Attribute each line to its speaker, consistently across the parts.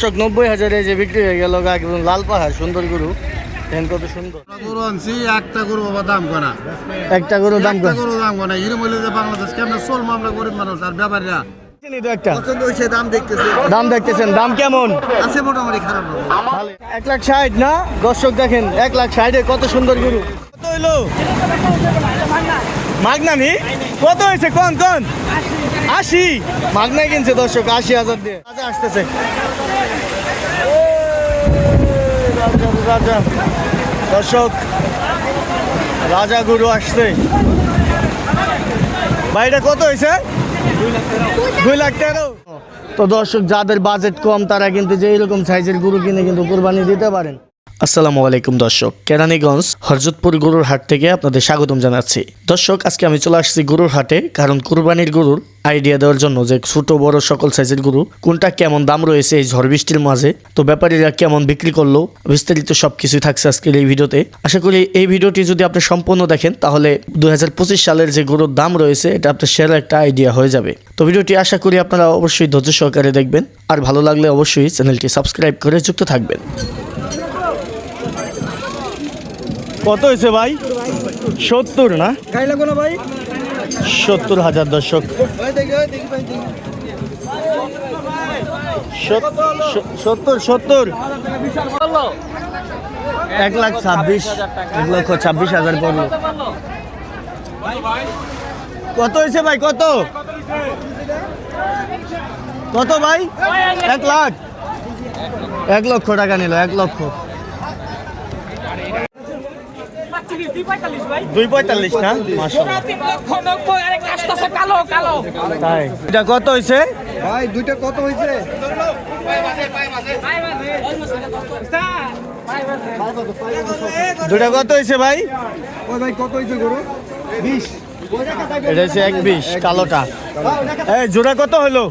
Speaker 1: দর্শক নব্বই হাজারে যে বিক্রি হয়ে গেল একদম লাল পাহাড় সুন্দর গরু। দেখেন কত সুন্দর।
Speaker 2: গরু আনছি একটা গরু বাবা দাম করা।
Speaker 1: একটা গরু দাম
Speaker 2: গরু দাম করা। এরম হইলে যে বাংলাদেশ কেমন চল আমরা গরিব মানুষ আর ব্যাপারীরা?
Speaker 1: চিনি তো একটা।
Speaker 2: দাম
Speaker 1: দাম দেখতেছেন দাম কেমন?
Speaker 2: আছে মোটামুটি খারাপ
Speaker 1: এক লাখ ষাট না? দর্শক দেখেন এক লাখ ষাটে কত সুন্দর গরু। কত হইল? মাগনানি কত হয়েছে কোন কোন? আশি। মাগনা কিনছে দর্শক আশি হাজার দিয়ে। রাজা আসতেছে। রাজা, দর্শক রাজা গুরু আসছে। ভাইটা কত হয়েছে দুই লাখ তেরো। তো দর্শক যাদের বাজেট কম তারা কিন্তু যে এরকম সাইজের গরু কিনে কিন্তু কোরবানি দিতে পারেন। আসসালামু আলাইকুম, দর্শক। কেরানীগঞ্জ হরজতপুর গরুর হাট থেকে আপনাদের স্বাগতম জানাচ্ছি। দর্শক, আজকে আমি চলে আসছি গরুর হাটে, কারণ কুরবানির গরুর আইডিয়া দেওয়ার জন্য যে ছোট, বড় সকল সাইজের গরু, কোনটা কেমন দাম রয়েছে এই ঝড় বৃষ্টির মাঝে, তো ব্যাপারীরা কেমন বিক্রি করল, বিস্তারিত সবকিছুই থাকছে আজকের এই ভিডিওতে। আশা করি এই ভিডিওটি যদি আপনি সম্পূর্ণ দেখেন, তাহলে দু হাজার পঁচিশ সালের যে গরুর দাম রয়েছে, এটা আপনার সেরা একটা আইডিয়া হয়ে যাবে। তো ভিডিওটি আশা করি আপনারা অবশ্যই ধৈর্য সহকারে দেখবেন, আর ভালো লাগলে অবশ্যই চ্যানেলটি সাবস্ক্রাইব করে যুক্ত থাকবেন। কত হয়েছে ভাই? সত্তর না?
Speaker 2: গাইলা কোনো ভাই?
Speaker 1: সত্তর হাজার দর্শক। সত্তর সত্তর। এক লাখ ছাব্বিশ এক লক্ষ ছাব্বিশ হাজার পড়ল কত হয়েছে ভাই? কত? কত ভাই? এক লাখ। এক লক্ষ টাকা নিল এক লক্ষ। দুই পঁয়তাল্লিশ না? তাই। এটা কত হয়েছে
Speaker 2: ভাই দুইটা কত হয়েছে
Speaker 1: দুটা কত হয়েছে ভাই?
Speaker 2: ওই ভাই কত হয়েছে গরু? বিশ।
Speaker 1: এটা হচ্ছে এক বিশ কালোটা। এই জোড়া কত হলো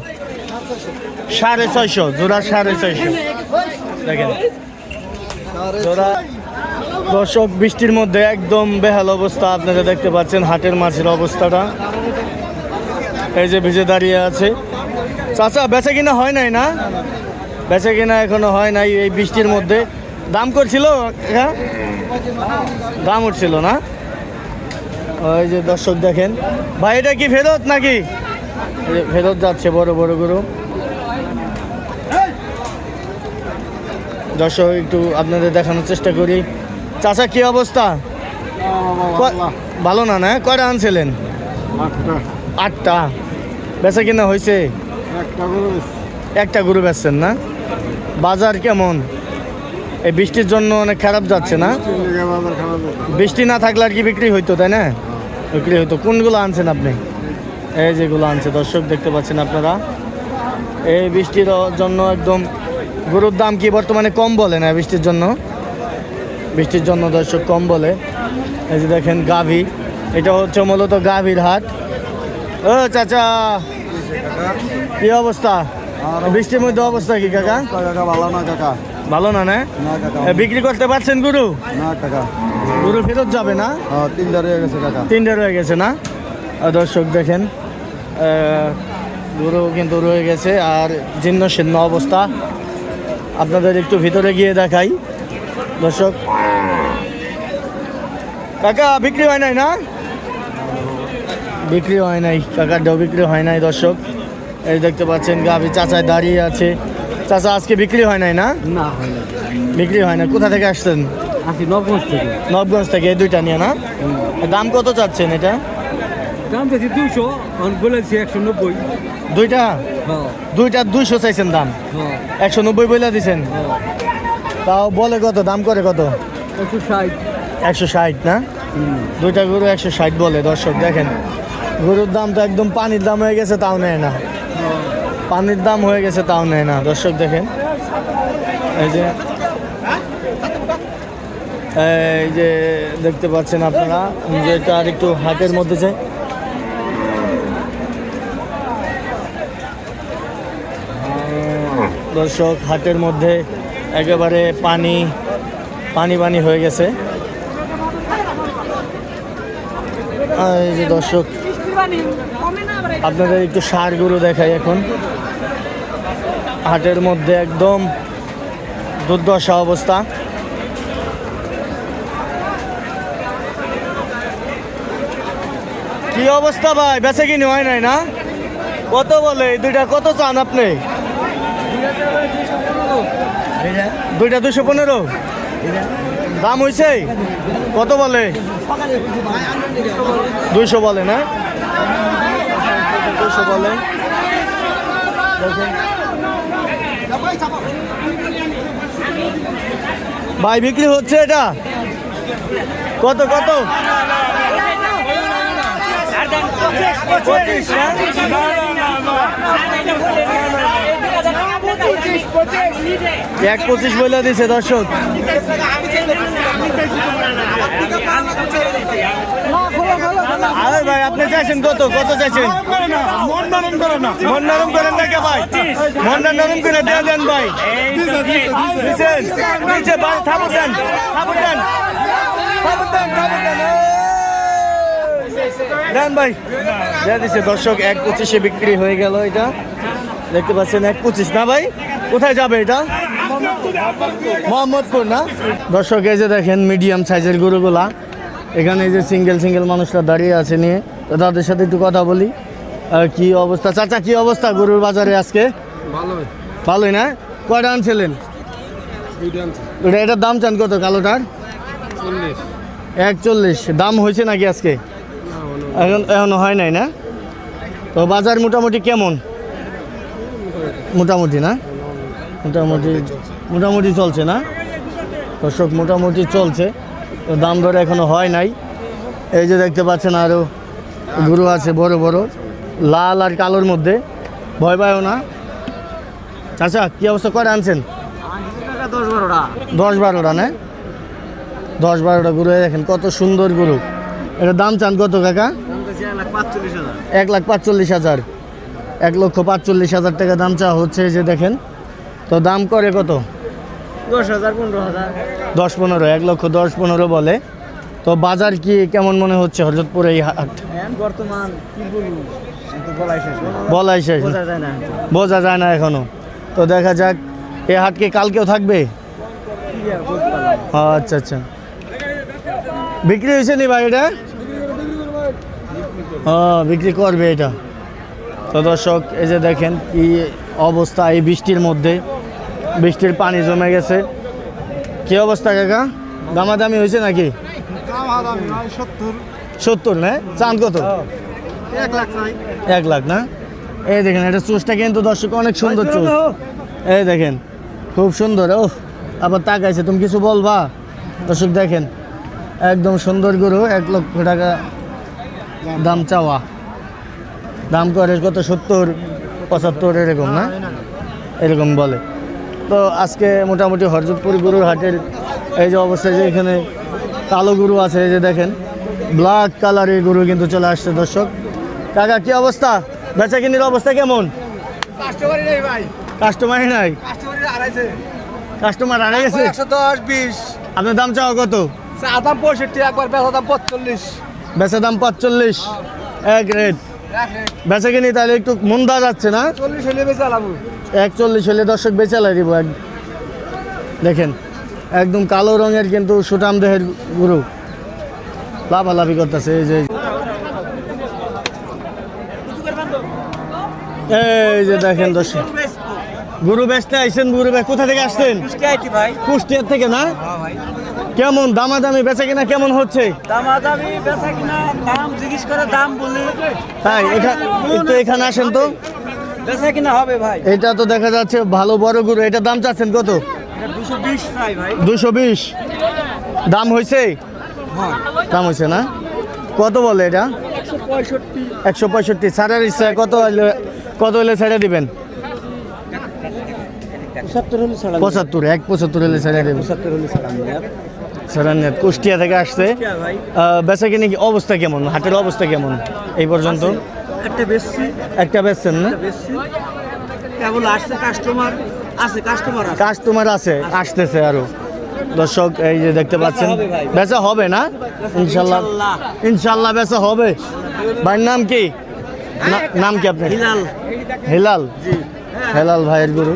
Speaker 1: সাড়ে ছয়শো জোড়া সাড়ে ছয়শো। দেখেন। জোড়া দর্শক, বৃষ্টির মধ্যে একদম বেহাল অবস্থা আপনারা দেখতে পাচ্ছেন, হাটের মাছের অবস্থাটা। এই যে ভিজে দাঁড়িয়ে আছে। চাচা, বেচা কিনা হয় নাই না? বেচা কিনা এখনও হয় নাই এই বৃষ্টির মধ্যে। দাম করছিল দাম উঠছিল না? ওই যে দর্শক দেখেন। ভাই, এটা কি ফেরত নাকি? ফেরত যাচ্ছে বড় বড় গরু। দর্শক, একটু আপনাদের দেখানোর চেষ্টা করি। চাচা কি অবস্থা? ভালো না না? কয়টা আনছিলেন? আটটা। বেচা কিনা হয়েছে
Speaker 2: একটা গরু
Speaker 1: বেচছেন না? বাজার কেমন? এই বৃষ্টির জন্য অনেক খারাপ যাচ্ছে না? বৃষ্টি না থাকলে আর কি বিক্রি হইতো তাই না? বিক্রি হইতো। কোনগুলো আনছেন আপনি? এই যেগুলো আনছে দর্শক দেখতে পাচ্ছেন আপনারা। এই বৃষ্টির জন্য একদম গরুর দাম কি বর্তমানে কম বলে না বৃষ্টির জন্য? বৃষ্টির জন্য দর্শক কম বলে। এই যে দেখেন গাভী। এটা হচ্ছে মূলত গাভীর হাট। ও চাচা কি অবস্থা? বৃষ্টির মধ্যে অবস্থা কি কাকা?
Speaker 2: কাকা ভালো না কাকা।
Speaker 1: ভালো না না? বিক্রি করতে পারছেন গুরু?
Speaker 2: না কাকা।
Speaker 1: গরু ফেরত যাবে না?
Speaker 2: হ্যাঁ তিনটা রয়ে গেছে কাকা।
Speaker 1: তিনটে রয়ে গেছে না? দর্শক দেখেন গরু কিন্তু রয়ে গেছে। আর জীর্ণ শীর্ণ অবস্থা। আপনাদের একটু ভিতরে গিয়ে দেখাই। দর্শক। কাকা বিক্রি হয় নাই না? বিক্রি হয় নাই। কাকার ডেও বিক্রি হয় নাই দর্শক। এই দেখতে পাচ্ছেন গাভি চাচায় দাঁড়িয়ে আছে। চাচা আজকে বিক্রি হয় নাই না?
Speaker 2: হয়
Speaker 1: বিক্রি হয় না কোথা থেকে আসছেন?
Speaker 2: নবগঞ্জ থেকে।
Speaker 1: নবগঞ্জ থেকে এই দুইটা নিয়ে না? দাম কত চাচ্ছেন এটা?
Speaker 2: দাম বেশি দুইশো বলেছি একশো নব্বই।
Speaker 1: দুইটা?
Speaker 2: হ্যাঁ।
Speaker 1: দুইটা দুইশো চাইছেন দাম?
Speaker 2: হ্যাঁ।
Speaker 1: একশো নব্বই বইলা দিছেন? তাও বলে কত? দাম করে কত?
Speaker 2: একশো ষাট।
Speaker 1: একশো ষাট না? দুইটা গরু একশো ষাট বলে দর্শক দেখেন। গরুর দাম তো একদম পানির দাম হয়ে গেছে তাও নেয় না। পানির দাম হয়ে গেছে তাও নেয় না। দর্শক দেখেন। এই যে এই যে দেখতে পাচ্ছেন আপনারা যে আর একটু হাটের মধ্যে যে দর্শক হাটের মধ্যে একেবারে পানি পানি পানি হয়ে গেছে। এই যে দর্শক, আপনাদের একটু সার গরু দেখাই এখন। হাটের মধ্যে একদম দুর্দশা অবস্থা। কি অবস্থা ভাই? বেচে কিনি হয় নাই না? কত বলে? দুইটা কত চান আপনি? দুইটা দুশো পনেরো। দাম হয়েছে কত বলে? দুইশো বলে না? দুশো বলে। ভাই বিক্রি হচ্ছে এটা? কত কত? পঁচিশ না? এক পঁচিশ বলে দিছে, দর্শক। আরে ভাই, আপনি চাইছেন কত? কত চাইছেন?
Speaker 2: মন নরম
Speaker 1: মন করেন না কে ভাই? মনটা নরম করে দিয়ে দেন ভাই। দিছেন? নিচে ভাই থাপুর দেন থাপুর দেন। থাপুর দেন থাপুর দেন। দেন ভাই। দিয়ে দিছে, দর্শক, এক পঁচিশে বিক্রি হয়ে গেল এটা। দেখতে পাচ্ছেন এক পঁচিশ। না ভাই কোথায় যাবে এটা? মোহাম্মদপুর না? দর্শক এই যে দেখেন মিডিয়াম সাইজের গরুগুলা। এখানে এই যে সিঙ্গেল সিঙ্গেল মানুষরা দাঁড়িয়ে আছে নিয়ে। তো তাদের সাথে একটু কথা বলি। আর কি অবস্থা? চাচা কি অবস্থা গরুর বাজারে আজকে?
Speaker 2: ভালোই।
Speaker 1: ভালোই না? কয়টা আনছিলেন? এটা এটার দাম চান কত কালোটার?
Speaker 2: চল্লিশ
Speaker 1: একচল্লিশ। দাম হয়েছে নাকি আজকে? এখন এখনও হয় নাই না? তো বাজার মোটামুটি কেমন? মোটামুটি না? মোটামুটি মোটামুটি চলছে না? দর্শক মোটামুটি চলছে। তো দাম দরে এখনও হয় নাই। এই যে দেখতে পাচ্ছেন আরও গরু আছে বড় বড় লাল আর কালোর মধ্যে। ভয় পায়ও না। আচ্ছা কী অবস্থা? করে আনছেন?
Speaker 2: দশ বারোটা
Speaker 1: না? দশ বারোটা গরু দেখেন কত সুন্দর গরু। এটা দাম চান কত কাকা? এক লাখ পাঁচচল্লিশ হাজার। এক লক্ষ পাঁচচল্লিশ হাজার টাকা দাম চা হচ্ছে এই যে দেখেন। তো দাম করে কত?
Speaker 2: দশ হাজার পনেরো হাজার।
Speaker 1: দশ পনেরো এক লক্ষ দশ পনেরো বলে। তো বাজার কি কেমন মনে হচ্ছে হরজতপুর এই হাট?
Speaker 2: বর্তমান কি বলাই শেষ। বোঝা যায় না।
Speaker 1: বোঝা যায় না এখনও। তো দেখা যাক এই হাট কি কালকেও থাকবে? আচ্ছা আচ্ছা। বিক্রি হয়েছে নি ভাই এটা? ও বিক্রি করবে এটা। তো দর্শক এই যে দেখেন কি অবস্থা এই বৃষ্টির মধ্যে। বৃষ্টির পানি জমে গেছে। কি অবস্থা কাকা? দামাদামি হয়েছে নাকি?
Speaker 2: সত্তর।
Speaker 1: না? চান কত?
Speaker 2: এক লাখ
Speaker 1: এক লাখ না? এই দেখেন এটা চুষটা কিন্তু দর্শক অনেক সুন্দর চুষ। এই দেখেন খুব সুন্দর। ও আবার তাকাইছে তুমি কিছু বলবা? দর্শক দেখেন একদম সুন্দর গরু এক লক্ষ টাকা দাম চাওয়া। দাম করে কত? সত্তর পঁচাত্তর এরকম না? এরকম বলে। তো আজকে মোটামুটি হরজতপুর গরুর হাটের এই যে অবস্থা যে এখানে কালো গরু আছে এই যে দেখেন ব্ল্যাক কালারের গরু কিন্তু চলে আসছে দর্শক। কাকা কি অবস্থা? বেচা কিনির অবস্থা কেমন?
Speaker 2: কাস্টমারই নেই ভাই।
Speaker 1: কাস্টমারই নাই? কাস্টমার হারা গেছে?
Speaker 2: একশো দশ বিশ।
Speaker 1: আপনার দাম চাওয়া কত?
Speaker 2: চা দাম পঁয়ষট্টি একবার বেচা দাম পঁচল্লিশ।
Speaker 1: বেচা দাম পাঁচচল্লিশ এক রেট। বেচা কিনি তাহলে একটু মন্দা যাচ্ছে না? একচল্লিশ হলে দর্শক বেচালাই দিব এক দেখেন একদম কালো রঙের কিন্তু সুটাম দেহের গুরু। লাভালাভি করতেছে এই যে এই যে। দেখেন দর্শক। গুরু বেচতে আইসেন গুরু বে- কোথা থেকে আসছেন? কুষ্টিয়ার থেকে না?
Speaker 2: হ্যাঁ
Speaker 1: কেমন দামাদামি বেচা কিনা কেমন হচ্ছে?
Speaker 2: দামাদামি বেচা কিনা দাম জিজ্ঞেস করে দাম বলি।
Speaker 1: তাই এখানে একটু এখানে আসেন তো।
Speaker 2: বেচা কিনা হবে ভাই।
Speaker 1: এটা তো দেখা যাচ্ছে ভালো বড় গুরু এটা দাম চাচ্ছেন কত?
Speaker 2: দুশো বিশ
Speaker 1: দাম হয়েছে দাম হয়েছে না? কত বলে এটা?
Speaker 2: একশো পঁয়ষট্টি।
Speaker 1: ছাড়ার ইচ্ছা কত হলে কত হলে ছেড়ে দিবেন?
Speaker 2: পঁচাত্তর হলে ছাড়া
Speaker 1: পঁচাত্তর এক পঁচাত্তর হলে ছেড়ে দেবেন
Speaker 2: পঁচাত্তর হলে ছাড়া
Speaker 1: ছাড়ান কুষ্টিয়া থেকে আসছে। বেচা কিনে কি অবস্থা কেমন? হাটের অবস্থা কেমন এই পর্যন্ত?
Speaker 2: একটা বেশি
Speaker 1: একটা বেচছেন না?
Speaker 2: কেবল আসছে কাস্টমার আছে কাস্টমার
Speaker 1: কাস্টমার আছে আসতেছে আরও। দর্শক এই যে দেখতে পাচ্ছেন বেচা হবে না? ইনশাল্লাহ
Speaker 2: ইনশাল্লাহ।
Speaker 1: বেচা হবে। ভাইয়ের নাম কি? নাম কি আপনার?
Speaker 2: হিলাল।
Speaker 1: হেলাল? হেলাল ভাইয়ের গরু।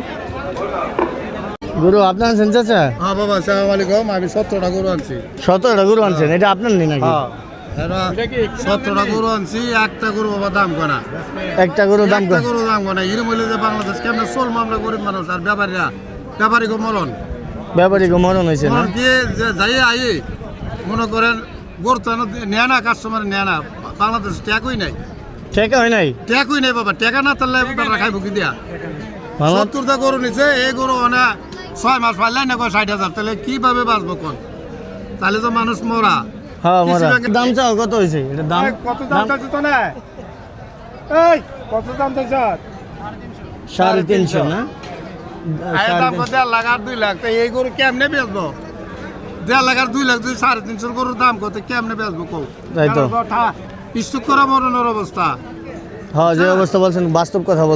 Speaker 1: গরু আপনার আনছেন চাচা?
Speaker 2: হ্যাঁ বাবা সালাম আলাইকুম। আমি সতেরোটা গরু আনছি।
Speaker 1: সতেরোটা গরু আনছেন এটা আপনার নেই নাকি?
Speaker 2: হ্যাঁ। সতেরোটা গরু আনছি একটা গরু বাবা দাম কনা
Speaker 1: একটা গরু দাম
Speaker 2: একটা গরু দাম কনা এরম হইলে যে বাংলাদেশ কেমন চলবো আমরা গরিব মানুষ আর ব্যাপারীরা মরণ।
Speaker 1: ব্যাপারী গো মরণ হয়েছে
Speaker 2: মরণ কি যে যাই আই মনে করেন গরু তো নেয় না কাস্টমার নেয় না। বাংলাদেশ ট্যাকই নাই।
Speaker 1: হয় নাই?
Speaker 2: ট্যাকই নেই বাবা। টাকা না তাহলে খাইব কি দিয়া? সত্তরটা গরু নিছে এই গরু অনে ছয় মাস পাইলে না ষাট হাজার তাহলে কীভাবে বাঁচবো কোন? তাহলে তো মানুষ মরা
Speaker 1: হ্যাঁ মরা দাম চাও কত হয়েছে এটা দাম
Speaker 2: কত দাম চাইছো তো না? এই কত দাম চাইছ?
Speaker 1: সাড়ে তিনশো না?
Speaker 2: আয়ের দাম দেড় লাখ আর দুই লাখ। তো এই গরু কেমনে বেচবো? দেড় লাখ আর দুই লাখ দুই সাড়ে তিনশোর গরুর দাম কত? কেমনে বেচবো কৌ
Speaker 1: তাই তো।
Speaker 2: স্টক করা মরণের অবস্থা
Speaker 1: হ্যাঁ যে অবস্থা বলছেন বাস্তব কথা বল